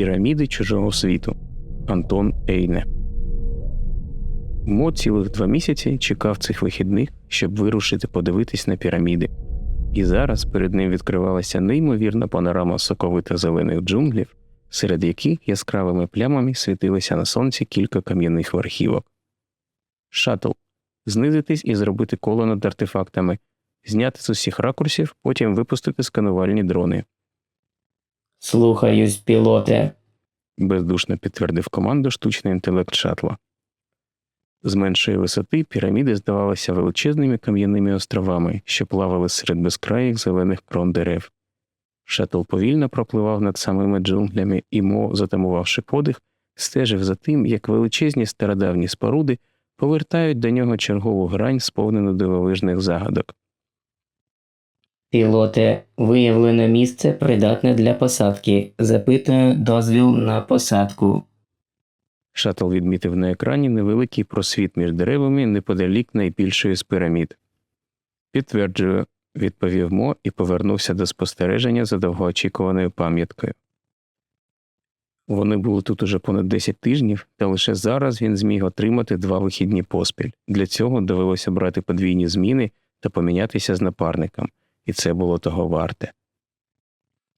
Піраміди чужого світу Антон Ейне. Мо цілих два місяці чекав цих вихідних, щоб вирушити подивитись на піраміди. І зараз перед ним відкривалася неймовірна панорама соковито зелених джунглів, серед яких яскравими плямами світилися на сонці кілька кам'яних верхівок. Шаттл знизитись і зробити коло над артефактами, зняти з усіх ракурсів, потім випустити сканувальні дрони. Слухаюсь, пілоте. бездушно підтвердив команду штучний інтелект шатла. З меншої висоти піраміди здавалися величезними кам'яними островами, що плавали серед безкраїх зелених крон дерев. Шатл повільно пропливав над самими джунглями і, мо, затамувавши подих, стежив за тим, як величезні стародавні споруди повертають до нього чергову грань, сповнену дивовижних загадок. Пілоте, виявлено місце придатне для посадки. Запитую дозвіл на посадку. Шатл відмітив на екрані невеликий просвіт між деревами неподалік найбільшої з пірамід. Підтверджую, відповів Мо і повернувся до спостереження за довгоочікуваною пам'яткою. Вони були тут уже понад 10 тижнів, та лише зараз він зміг отримати два вихідні поспіль. Для цього довелося брати подвійні зміни та помінятися з напарником, і це було того варте.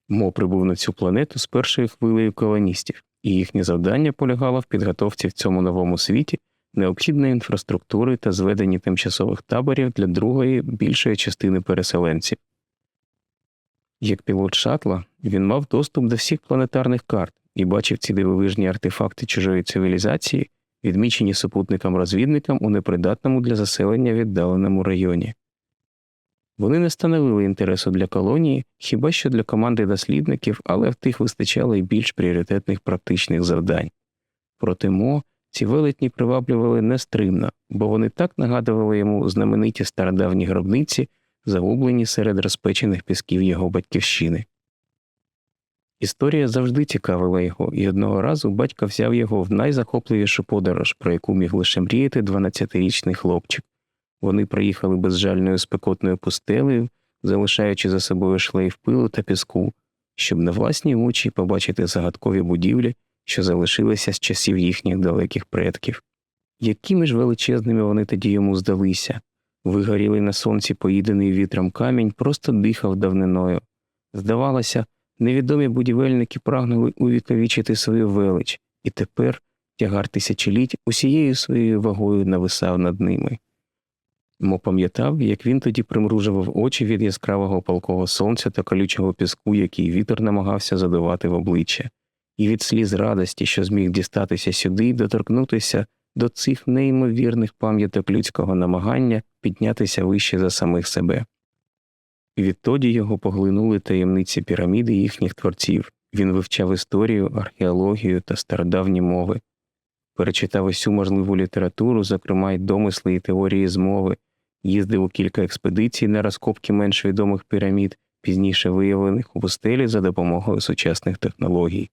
Мо прибув на цю планету з першою хвилею колоністів, і їхнє завдання полягало в підготовці в цьому новому світі необхідної інфраструктури та зведенні тимчасових таборів для другої більшої частини переселенців. Як пілот шатла, він мав доступ до всіх планетарних карт і бачив ці дивовижні артефакти чужої цивілізації, відмічені супутникам-розвідникам у непридатному для заселення віддаленому районі. Вони не становили інтересу для колонії, хіба що для команди дослідників, але в тих вистачало й більш пріоритетних практичних завдань. Проте Мо ці велетні приваблювали нестримно, бо вони так нагадували йому знамениті стародавні гробниці, загублені серед розпечених пісків його батьківщини. Історія завжди цікавила його, і одного разу батько взяв його в найзахопливішу подорож, про яку міг лише мріяти 12-річний хлопчик. Вони проїхали безжальною спекотною пустелею, залишаючи за собою шлейф пилу та піску, щоб на власні очі побачити загадкові будівлі, що залишилися з часів їхніх далеких предків. Якими ж величезними вони тоді йому здалися, вигорілий на сонці поїдений вітром камінь просто дихав давниною. Здавалося, невідомі будівельники прагнули увіковічити свою велич, і тепер тягар тисячоліть усією своєю вагою нависав над ними. Мо пам'ятав, як він тоді примружував очі від яскравого палкого сонця та колючого піску, який вітер намагався задувати в обличчя, і від сліз радості, що зміг дістатися сюди і доторкнутися до цих неймовірних пам'яток людського намагання піднятися вище за самих себе. Відтоді його поглинули таємниці піраміди їхніх творців. Він вивчав історію, археологію та стародавні мови, перечитав усю можливу літературу, зокрема й домисли і теорії змови, їздив у кілька експедицій на розкопки менш відомих пірамід, пізніше виявлених у пустелі за допомогою сучасних технологій.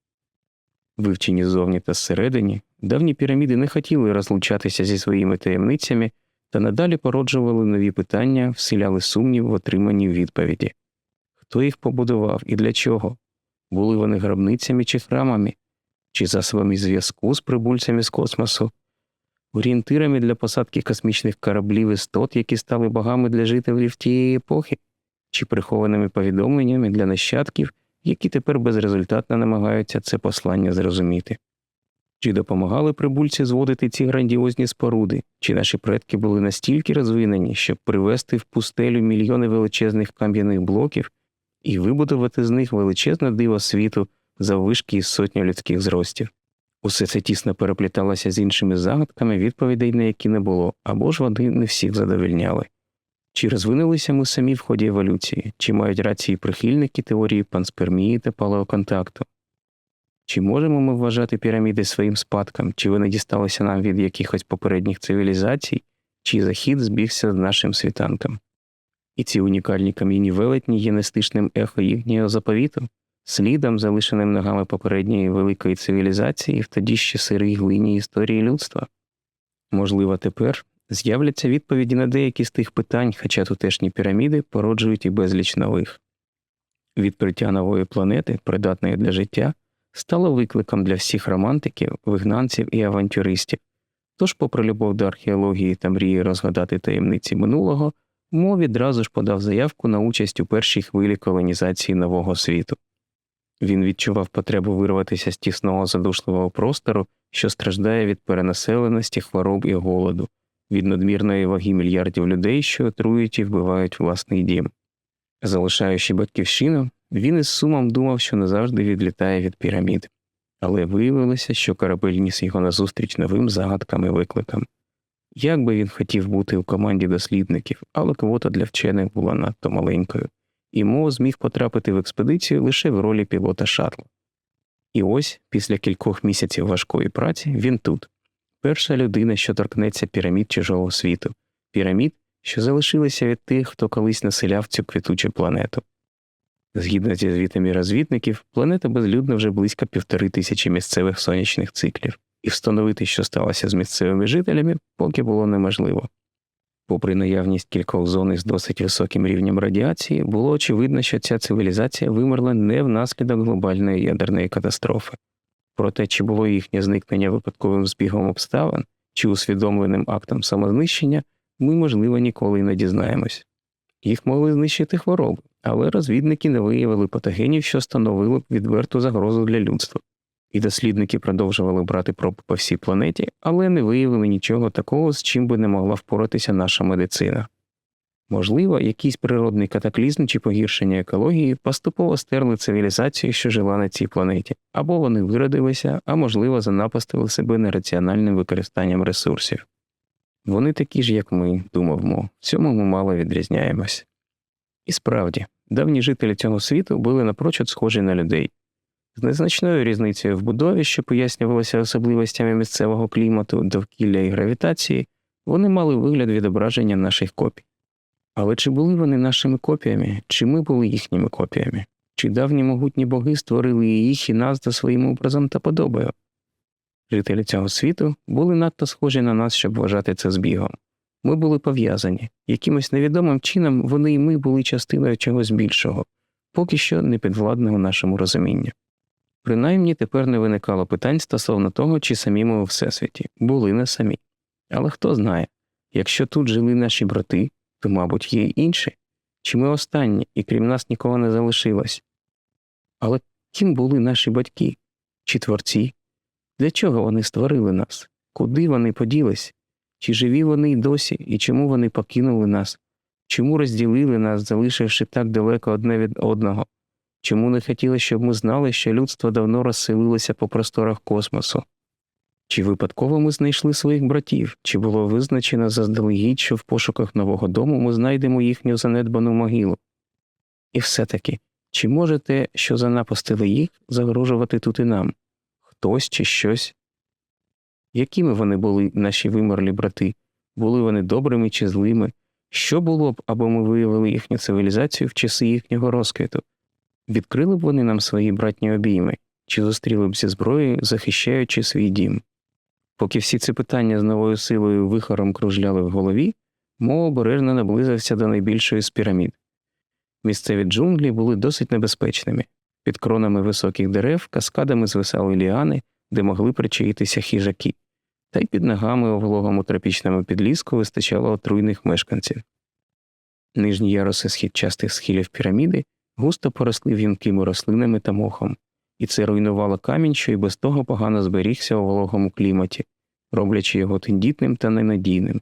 Вивчені ззовні та зсередині, давні піраміди не хотіли розлучатися зі своїми таємницями та надалі породжували нові питання, вселяли сумнів в отриманні відповіді хто їх побудував і для чого? Були вони гробницями чи храмами, чи засобами зв'язку з прибульцями з космосу, орієнтирами для посадки космічних кораблів істот, які стали богами для жителів тієї епохи, чи прихованими повідомленнями для нащадків, які тепер безрезультатно намагаються це послання зрозуміти. Чи допомагали прибульці зводити ці грандіозні споруди, чи наші предки були настільки розвинені, щоб привести в пустелю мільйони величезних кам'яних блоків і вибудувати з них величезне диво світу заввишки із сотню людських зростів? Усе це тісно перепліталося з іншими загадками, відповідей на які не було, або ж вони не всіх задовольняли. Чи розвинулися ми самі в ході еволюції, чи мають рації прихильники теорії панспермії та палеоконтакту? Чи можемо ми вважати піраміди своїм спадком, чи вони дісталися нам від якихось попередніх цивілізацій, чи захід збігся з нашим світанком? І ці унікальні кам'яні велетні є нестишним ехо їхнього заповіту, слідом, залишеним ногами попередньої великої цивілізації в тоді ще сирій глині історії людства? Можливо, тепер з'являться відповіді на деякі з тих питань, хоча тутешні піраміди породжують і безліч нових. Відкриття нової планети, придатної для життя, стало викликом для всіх романтиків, вигнанців і авантюристів. Тож, попри любов до археології та мрії розгадати таємниці минулого, Мо відразу ж подав заявку на участь у першій хвилі колонізації нового світу. Він відчував потребу вирватися з тісного задушливого простору, що страждає від перенаселеності, хвороб і голоду, від надмірної ваги мільярдів людей, що отрують і вбивають власний дім. Залишаючи батьківщину, він із сумом думав, що назавжди відлітає від пірамід, але виявилося, що корабель ніс його назустріч новим загадкам і викликам. Як би він хотів бути у команді дослідників, але квота для вчених була надто маленькою, і Мо зміг потрапити в експедицію лише в ролі пілота шатла. І ось, після кількох місяців важкої праці, він тут перша людина, що торкнеться пірамід чужого світу, пірамід, що залишилися від тих, хто колись населяв цю квітучу планету. Згідно зі звітами розвідників, планета безлюдна вже близько півтори тисячі місцевих сонячних циклів, і встановити, що сталося з місцевими жителями, поки було неможливо. Попри наявність кількох зон із досить високим рівнем радіації, було очевидно, що ця цивілізація вимерла не внаслідок глобальної ядерної катастрофи. Проте, чи було їхнє зникнення випадковим збігом обставин чи усвідомленим актом самознищення, ми, можливо, ніколи й не дізнаємось. Їх могли знищити хвороби, але розвідники не виявили патогенів, що становили б відверту загрозу для людства. І дослідники продовжували брати проби по всій планеті, але не виявили нічого такого, з чим би не могла впоратися наша медицина. Можливо, якийсь природний катаклізм чи погіршення екології поступово стерли цивілізацію, що жила на цій планеті, або вони виродилися, а можливо, занапастили себе нераціональним використанням ресурсів. Вони такі ж, як ми, думав Мо, в цьому ми мало відрізняємось. І справді, давні жителі цього світу були напрочуд схожі на людей. З незначною різницею в будові, що пояснювалося особливостями місцевого клімату, довкілля і гравітації, вони мали вигляд відображення наших копій. Але чи були вони нашими копіями, чи ми були їхніми копіями? Чи давні могутні боги створили і їх і нас за своїм образом та подобою? Жителі цього світу були надто схожі на нас, щоб вважати це збігом. Ми були пов'язані, якимось невідомим чином вони і ми були частиною чогось більшого, поки що не підвладного нашому розумінню. Принаймні тепер не виникало питань стосовно того, чи самі ми у всесвіті були не самі. Але хто знає, якщо тут жили наші брати, то, мабуть, є й інші, чи ми останні, і крім нас нікого не залишилось. Але ким були наші батьки чи творці? Для чого вони створили нас? Куди вони поділись? Чи живі вони й досі, і чому вони покинули нас? Чому розділили нас, залишивши так далеко одне від одного? Чому не хотіли, щоб ми знали, що людство давно розселилося по просторах космосу? Чи випадково ми знайшли своїх братів, чи було визначено заздалегідь, що в пошуках нового дому ми знайдемо їхню занедбану могилу? І все-таки, чи може те, що занапастили їх, загрожувати тут і нам? Хтось чи щось? Якими вони були, наші вимерлі брати? Були вони добрими чи злими? Що було б, аби ми виявили їхню цивілізацію в часи їхнього розквіту? Відкрили б вони нам свої братні обійми, чи зустріли б зі зброєю, захищаючи свій дім? Поки всі ці питання з новою силою вихором кружляли в голові, Мо обережно наблизився до найбільшої з пірамід. Місцеві джунглі були досить небезпечними. Під кронами високих дерев каскадами звисали ліани, де могли причаїтися хижаки, та й під ногами у тропічному підліску вистачало отруйних мешканців. Нижні яруси східчастих схилів піраміди густо поросли в'юнкими рослинами та мохом, і це руйнувало камінь, що й без того погано зберігся у вологому кліматі, роблячи його тендітним та ненадійним.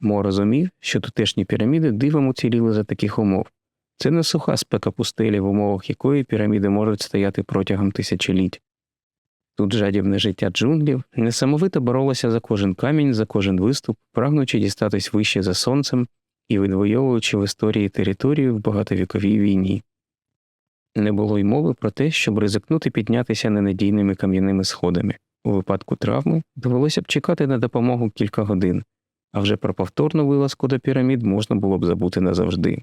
Мо розумів, що тутешні піраміди дивом уціліли за таких умов. Це не суха спека пустелі, в умовах якої піраміди можуть стояти протягом тисячоліть. Тут жадібне життя джунглів несамовито боролося за кожен камінь, за кожен виступ, прагнучи дістатись вище за сонцем і відвоюючи в історії територію в багатовіковій війні. Не було й мови про те, щоб ризикнути піднятися ненадійними кам'яними сходами. У випадку травми довелося б чекати на допомогу кілька годин, а вже про повторну вилазку до пірамід можна було б забути назавжди.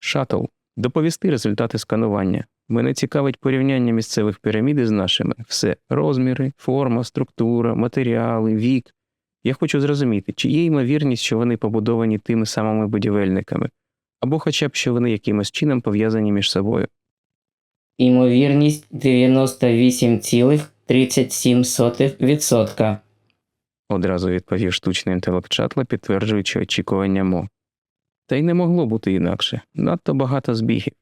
Шаттл. Доповісти результати сканування. Мене цікавить порівняння місцевих пірамід із нашими. Все розміри, форма, структура, матеріали, вік. Я хочу зрозуміти, чи є ймовірність, що вони побудовані тими самими будівельниками, або хоча б що вони якимось чином пов'язані між собою. Імовірність 98,37%. Одразу відповів штучний інтелект Шатла, підтверджуючи очікування Мо. Та й не могло бути інакше. Надто багато збігів.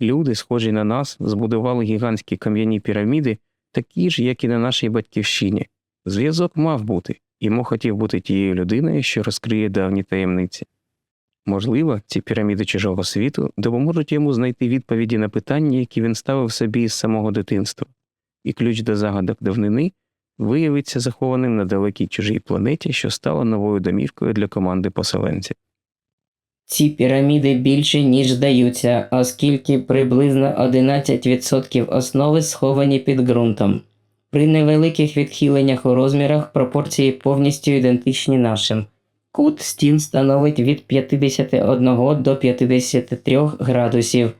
Люди, схожі на нас, збудували гігантські кам'яні піраміди, такі ж, як і на нашій батьківщині. Зв'язок мав бути, Мо хотів бути тією людиною, що розкриє давні таємниці. Можливо, ці піраміди чужого світу допоможуть йому знайти відповіді на питання, які він ставив собі із самого дитинства, і ключ до загадок давнини виявиться захованим на далекій чужій планеті, що стала новою домівкою для команди поселенців. Ці піраміди більше, ніж здаються, оскільки приблизно 11% основи сховані під ґрунтом. При невеликих відхиленнях у розмірах пропорції повністю ідентичні нашим. Кут стін становить від 51 до 53 градусів.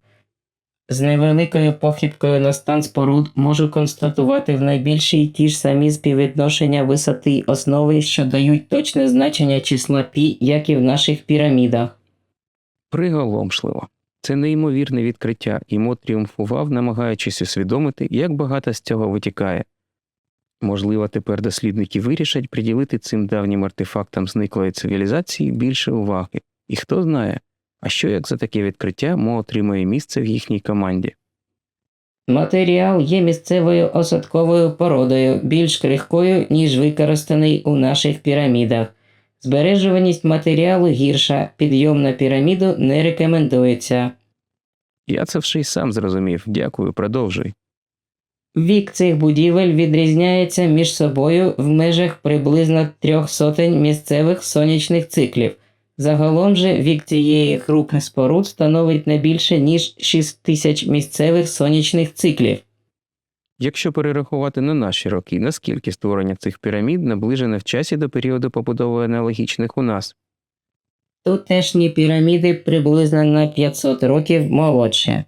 З невеликою похибкою на стан споруд можу констатувати в найбільшій ті ж самі співвідношення висоти основи, що дають точне значення числа пі, як і в наших пірамідах. Приголомшливо. Це неймовірне відкриття, і Мо тріумфував, намагаючись усвідомити, як багато з цього витікає. Можливо, тепер дослідники вирішать приділити цим давнім артефактам зниклої цивілізації більше уваги. І хто знає, а що як за таке відкриття Мо отримає місце в їхній команді. Матеріал є місцевою осадковою породою, більш крихкою, ніж використаний у наших пірамідах. Збережуваність матеріалу гірша, підйом на піраміду не рекомендується. Я це вже й сам зрозумів. Дякую, продовжуй. Вік цих будівель відрізняється між собою в межах приблизно трьох сотень місцевих сонячних циклів. Загалом же вік цієї групи споруд становить не більше ніж 6 тисяч місцевих сонячних циклів. Якщо перерахувати на наші роки, наскільки створення цих пірамід наближене в часі до періоду побудови аналогічних у нас, Тутешні піраміди приблизно на 500 років молодші.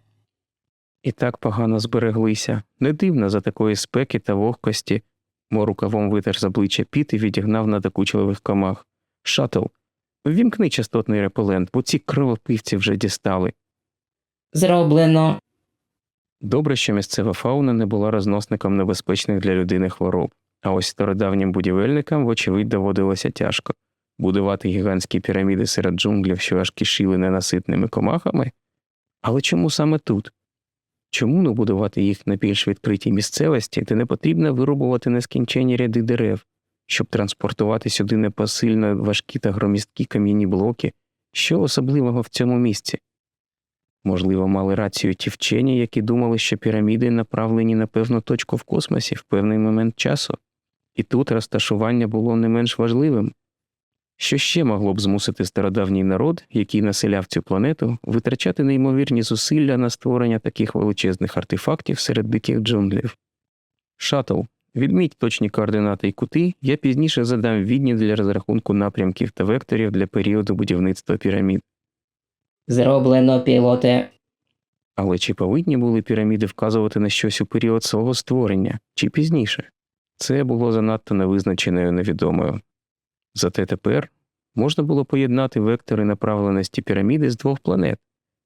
І так погано збереглися. Не дивно за такої спеки та вогкості. Мо рукавом витер з обличчя піт і відігнав надокучливих комах. Шатл, ввімкни частотний репелент, бо ці кровопивці вже дістали. Зроблено. Добре, що місцева фауна не була розносником небезпечних для людини хвороб, а ось стародавнім будівельникам, вочевидь, доводилося тяжко будувати гігантські піраміди серед джунглів, що аж кишіли ненаситними комахами. Але чому саме тут? Чому не будувати їх на більш відкритій місцевості, де не потрібно вирубувати нескінченні ряди дерев, щоб транспортувати сюди непосильно важкі та громісткі кам'яні блоки? Що особливого в цьому місці? Можливо, мали рацію ті вчені, які думали, що піраміди направлені на певну точку в космосі в певний момент часу, і тут розташування було не менш важливим. Що ще могло б змусити стародавній народ, який населяв цю планету, витрачати неймовірні зусилля на створення таких величезних артефактів серед диких джунглів? Шаттл, відміть точні координати і кути, я пізніше задам відні для розрахунку напрямків та векторів для періоду будівництва пірамід. Зроблено пілоте. Але чи повинні були піраміди вказувати на щось у період свого створення, чи пізніше? Це було занадто невизначеною невідомою. Зате тепер можна було поєднати вектори направленості піраміди з двох планет.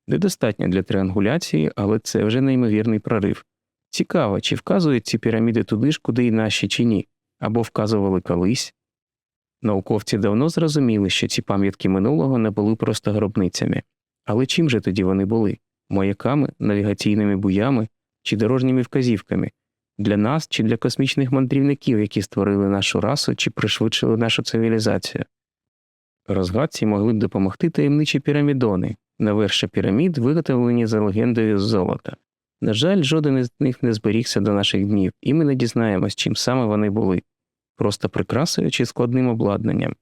Недостатньо для триангуляції, але це вже неймовірний прорив. Цікаво, чи вказують ці піраміди туди ж, куди й наші, чи ні, або вказували колись. Науковці давно зрозуміли, що ці пам'ятки минулого не були просто гробницями. Але чим же тоді вони були? Маяками, навігаційними буями чи дорожніми вказівками? Для нас чи для космічних мандрівників, які створили нашу расу чи пришвидшили нашу цивілізацію? Розгадці могли б допомогти таємничі пірамідони, наверші пірамід, виготовлені за легендою з золота. На жаль, жоден із них не зберігся до наших днів, і ми не дізнаємось, чим саме вони були, просто прикрасою чи складним обладнанням.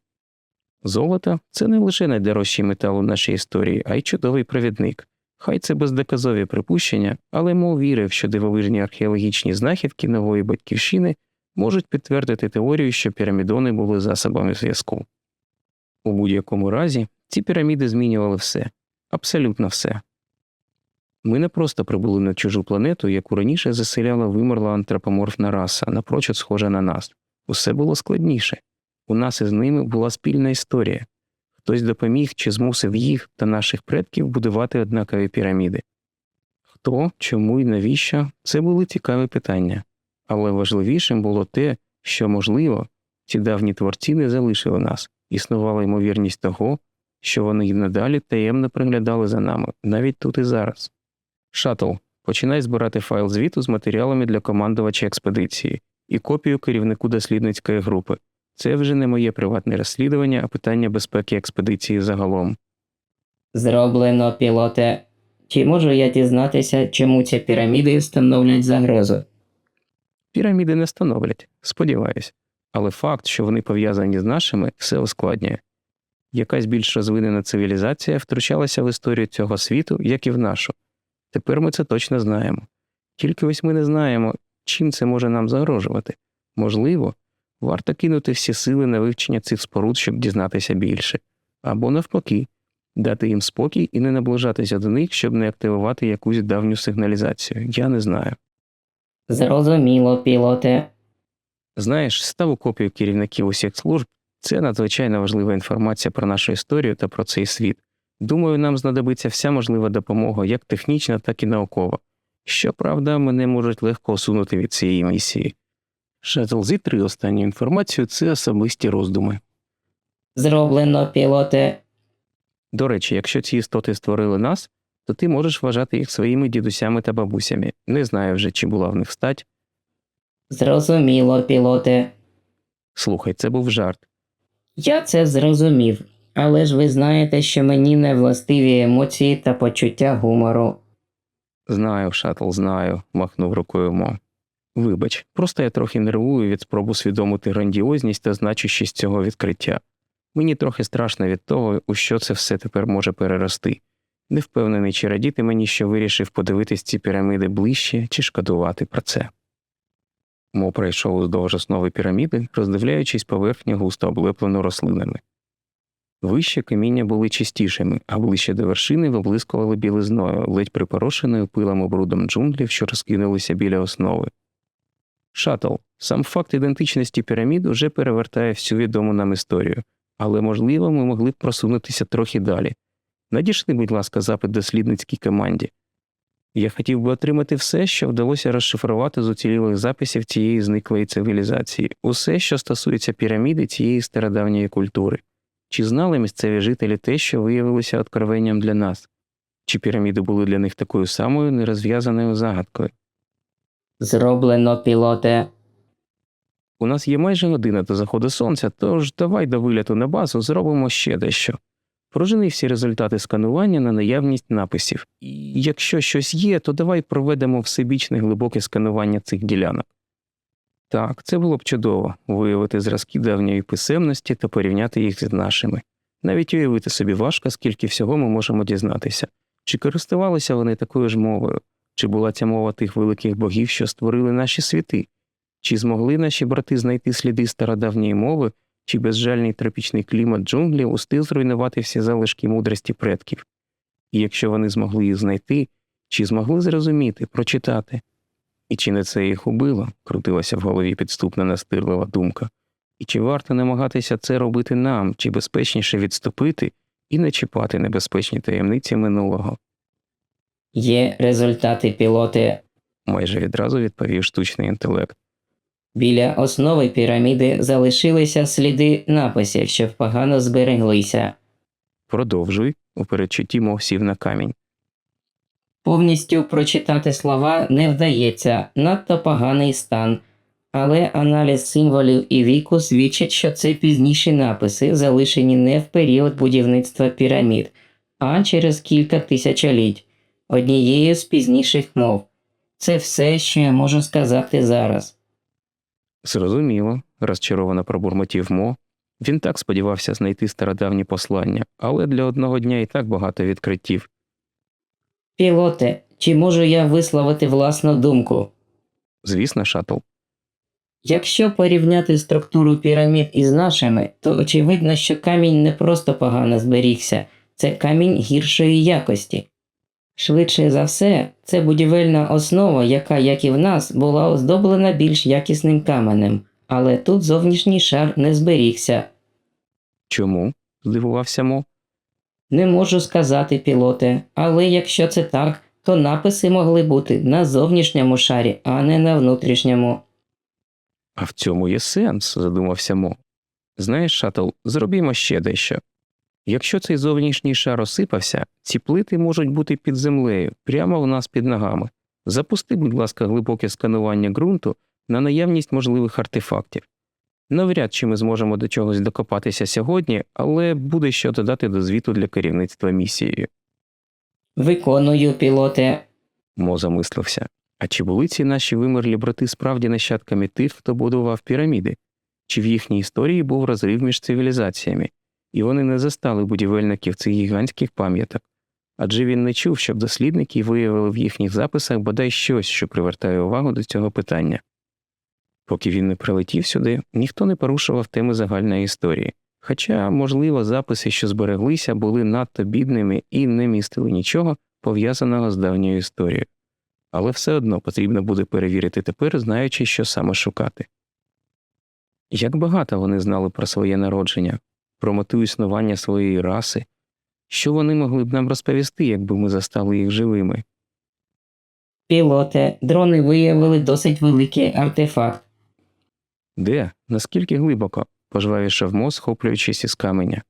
Золото це не лише найдорожчий метал у нашій історії, а й чудовий провідник. Хай це бездоказові припущення, але Мо вірив, що дивовижні археологічні знахідки нової батьківщини можуть підтвердити теорію, що пірамідони були засобами зв'язку. У будь-якому разі ці піраміди змінювали все, абсолютно все. Ми не просто прибули на чужу планету, яку раніше заселяла вимерла антропоморфна раса, напрочуд схожа на нас. Усе було складніше. У нас із ними була спільна історія. Хтось допоміг чи змусив їх та наших предків будувати однакові піраміди. Хто, чому і навіщо це були цікаві питання. Але важливішим було те, що, можливо, ці давні творці не залишили нас, існувала ймовірність того, що вони й надалі таємно приглядали за нами, навіть тут і зараз. Шаттл, починай збирати файл звіту з матеріалами для командувача експедиції і копію керівнику дослідницької групи. Це вже не моє приватне розслідування, а питання безпеки експедиції загалом. Зроблено, пілоте. Чи можу я дізнатися, чому ці піраміди становлять загрозу? Піраміди не становлять, сподіваюсь, але факт, що вони пов'язані з нашими, все ускладнює. Якась більш розвинена цивілізація втручалася в історію цього світу, як і в нашу. Тепер ми це точно знаємо. Тільки ось ми не знаємо, чим це може нам загрожувати. Можливо, варто кинути всі сили на вивчення цих споруд, щоб дізнатися більше, або навпаки, дати їм спокій і не наближатися до них, щоб не активувати якусь давню сигналізацію. Я не знаю. Зрозуміло, пілоте. Знаєш, ставу копію керівників усіх служб це надзвичайно важлива інформація про нашу історію та про цей світ. Думаю, нам знадобиться вся можлива допомога, як технічна, так і наукова. Щоправда, мене можуть легко усунути від цієї місії. Шаттл зі три останню інформацію це особисті роздуми. Зроблено, пілоте. До речі, якщо ці істоти створили нас, то ти можеш вважати їх своїми дідусями та бабусями. Не знаю вже, чи була в них стать. Зрозуміло, пілоте. Слухай, це був жарт. Я це зрозумів, але ж ви знаєте, що мені не властиві емоції та почуття гумору. Знаю, шатл, знаю, махнув рукою Мо. Вибач, просто я трохи нервую від спроб усвідомити грандіозність та значущість цього відкриття. Мені трохи страшно від того, у що це все тепер може перерости. Не впевнений, чи радіти мені, що вирішив подивитись ці піраміди ближче, чи шкодувати про це. Мо пройшов уздовж основи піраміди, роздивляючись поверхню густо облеплену рослинами. Вище каміння були чистішими, а ближче до вершини виблискували білизною, ледь припорошеною пилом і брудом джунглів, що розкинулися біля основи. Шаттл. Сам факт ідентичності пірамід уже перевертає всю відому нам історію, але, можливо, ми могли б просунутися трохи далі. Надійшли, будь ласка, запит дослідницькій команді. Я хотів би отримати все, що вдалося розшифрувати з уцілілих записів цієї зниклої цивілізації, усе, що стосується піраміди цієї стародавньої культури. Чи знали місцеві жителі те, що виявилося откровенням для нас? Чи піраміди були для них такою самою нерозв'язаною загадкою? Зроблено, пілоте. У нас є майже година до заходу сонця, тож давай до виліту на базу зробимо ще дещо. Прожени всі результати сканування на наявність написів. І якщо щось є, то давай проведемо всебічне глибоке сканування цих ділянок. Так, це було б чудово виявити зразки давньої писемності та порівняти їх з нашими. Навіть уявити собі важко, скільки всього ми можемо дізнатися. Чи користувалися вони такою ж мовою, чи була ця мова тих великих богів, що створили наші світи? Чи змогли наші брати знайти сліди стародавньої мови, чи безжальний тропічний клімат джунглів устиг зруйнувати всі залишки мудрості предків? І якщо вони змогли їх знайти, чи змогли зрозуміти, прочитати? І чи не це їх убило? крутилася в голові підступна настирлива думка. І чи варто намагатися це робити нам, чи безпечніше відступити і не чіпати небезпечні таємниці минулого? Є результати, пілоти. майже відразу відповів штучний інтелект. Біля основи піраміди залишилися сліди написів, що погано збереглися. Продовжуй, у передчутті мов сів на камінь. Повністю прочитати слова не вдається, надто поганий стан. Але аналіз символів і віку свідчить, що це пізніші написи, залишені не в період будівництва пірамід, а через кілька тисячоліть, однією з пізніших мов. Це все, що я можу сказати зараз. Зрозуміло, розчаровано пробурмотів Мо. Він так сподівався знайти стародавні послання, але для одного дня і так багато відкриттів. Пілоте, чи можу я висловити власну думку? Звісно, шатл. Якщо порівняти структуру пірамід із нашими, то очевидно, що камінь не просто погано зберігся, це камінь гіршої якості. Швидше за все, це будівельна основа, яка, як і в нас, була оздоблена більш якісним каменем, але тут зовнішній шар не зберігся. Чому? здивувався Мо. Не можу сказати, пілоте, але якщо це так, то написи могли бути на зовнішньому шарі, а не на внутрішньому. А в цьому є сенс, задумався Мо. Знаєш, шатл, зробімо ще дещо. Якщо цей зовнішній шар осипався, ці плити можуть бути під землею, прямо у нас під ногами. Запусти, будь ласка, глибоке сканування ґрунту на наявність можливих артефактів. Навряд чи ми зможемо до чогось докопатися сьогодні, але буде що додати до звіту для керівництва місією. Виконую, пілоте. Мо замислився. А чи були ці наші вимерлі брати справді нащадками тих, хто будував піраміди? Чи в їхній історії був розрив між цивілізаціями, і вони не застали будівельників цих гігантських пам'яток? Адже він не чув, щоб дослідники виявили в їхніх записах бодай щось, що привертає увагу до цього питання. Поки він не прилетів сюди, ніхто не порушував теми загальної історії. Хоча, можливо, записи, що збереглися, були надто бідними і не містили нічого пов'язаного з давньою історією. Але все одно потрібно буде перевірити тепер, знаючи, що саме шукати. Як багато вони знали про своє народження, про мету існування своєї раси, що вони могли б нам розповісти, якби ми застали їх живими? Пілоте, дрони виявили досить великий артефакт. Де? Наскільки глибоко? пожвавішав Мо, схоплюючись із каменя.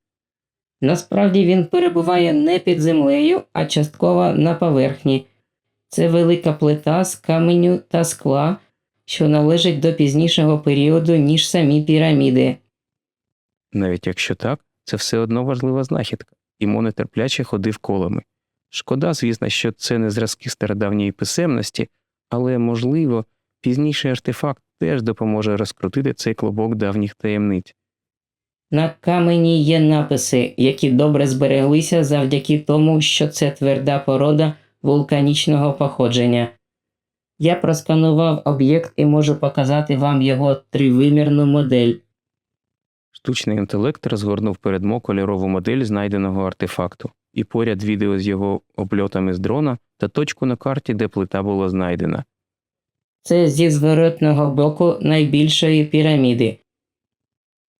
Насправді він перебуває не під землею, а частково на поверхні. Це велика плита з каменю та скла, що належить до пізнішого періоду, ніж самі піраміди. Навіть якщо так, це все одно важлива знахідка, і Мо нетерпляче ходив колами. Шкода, звісно, що це не зразки стародавньої писемності, але, можливо, пізніший артефакт теж допоможе розкрутити цей клубок давніх таємниць. На камені є написи, які добре збереглися завдяки тому, що це тверда порода вулканічного походження. Я просканував об'єкт і можу показати вам його тривимірну модель. Штучний інтелект розгорнув перед Мо кольорову модель знайденого артефакту, і поряд відео з його обльотами з дрона та точку на карті, де плита була знайдена. Це зі зворотного боку найбільшої піраміди.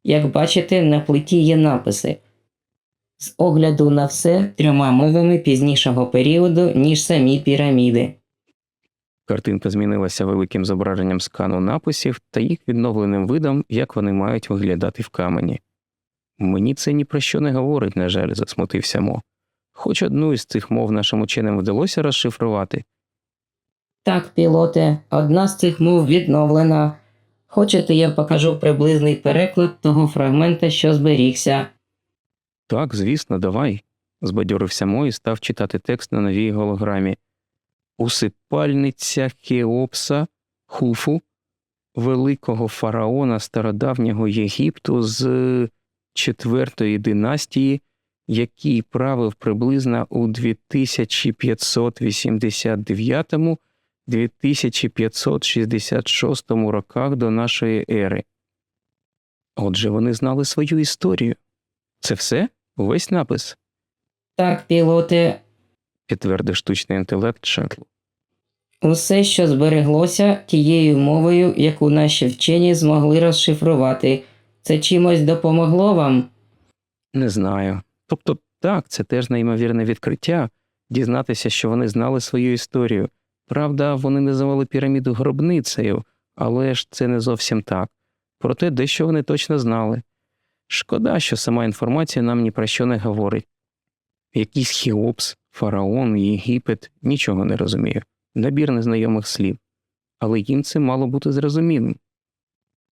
Як бачите, на плиті є написи. З огляду на все трьома мовами пізнішого періоду, ніж самі піраміди. Картинка змінилася великим зображенням скану написів та їх відновленим видом, як вони мають виглядати в камені. Мені це ні про що не говорить, на жаль, засмутився Мо. Хоч одну із цих мов нашим ученим вдалося розшифрувати. Так, пілоте, одна з цих мов відновлена. Хочете, я покажу приблизний переклад того фрагмента, що зберігся. Так, звісно, давай. збадьорився Мо і став читати текст на новій голограмі. Усипальниця Хеопса Хуфу, великого фараона стародавнього Єгипту з четвертої династії, який правив приблизно у 2589 2566 роках до нашої ери. Отже, вони знали свою історію. Це все? Увесь напис, Так, пілоте, підтвердив штучний інтелект шатлу. усе, що збереглося тією мовою, яку наші вчені змогли розшифрувати. Це чимось допомогло вам? Не знаю. Тобто, так, це теж неймовірне відкриття дізнатися, що вони знали свою історію. Правда, вони називали піраміду гробницею, але ж це не зовсім так. Проте дещо вони точно знали. Шкода, що сама інформація нам ні про що не говорить. Якийсь Хіопс, фараон, Єгипет нічого не розумію. Набір незнайомих слів. Але їм це мало бути зрозумілим.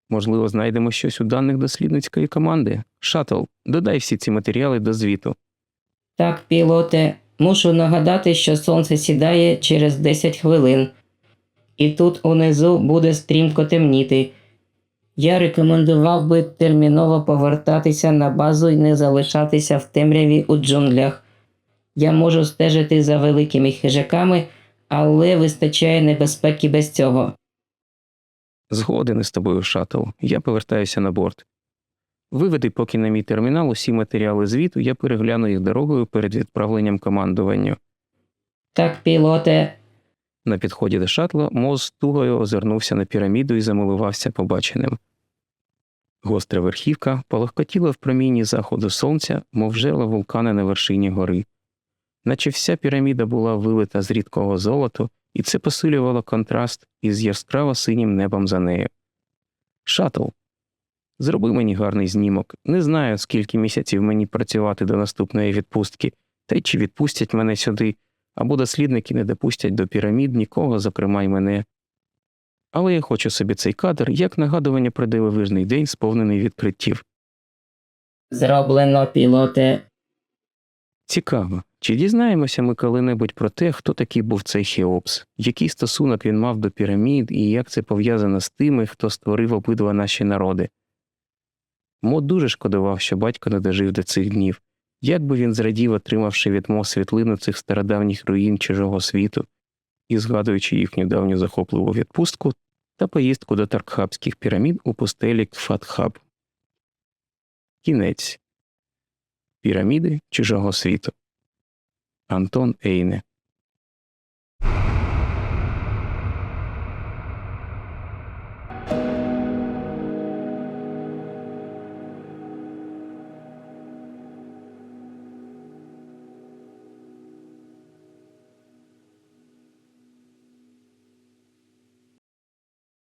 Можливо, знайдемо щось у даних дослідницької команди. Шаттл, додай всі ці матеріали до звіту. Так, пілоте, мушу нагадати, що сонце сідає через 10 хвилин. І тут унизу буде стрімко темніти. Я рекомендував би терміново повертатися на базу і не залишатися в темряві у джунглях. Я можу стежити за великими хижаками, але вистачає небезпеки без цього. Згоден із тобою, шаттл. Я повертаюся на борт. Виведи поки на мій термінал усі матеріали звіту, я перегляну їх дорогою перед відправленням командуванню. Так, пілоте, На підході до шатла Моз тугою озирнувся на піраміду і замилувався побаченим. Гостра верхівка полегкотіла в промінні заходу сонця, мов жела вулкани на вершині гори. Наче вся піраміда була вилита з рідкого золоту, і це посилювало контраст із яскраво синім небом за нею. Шатл. Зроби мені гарний знімок. Не знаю, скільки місяців мені працювати до наступної відпустки, та й чи відпустять мене сюди, або дослідники не допустять до пірамід нікого, зокрема й мене. Але я хочу собі цей кадр як нагадування про дивовижний день, сповнений відкриттів. Зроблено пілоте. Цікаво, чи дізнаємося ми коли-небудь про те, хто такий був цей Хеопс, який стосунок він мав до пірамід і як це пов'язано з тими, хто створив обидва наші народи. Мо дуже шкодував, що батько не дожив до цих днів, як би він зрадів, отримавши від Мо світлину цих стародавніх руїн чужого світу і згадуючи їхню давню захопливу відпустку та поїздку до Таркхабських пірамід у пустелі Кфатхаб. Кінець. Піраміди чужого світу. Антон Ейне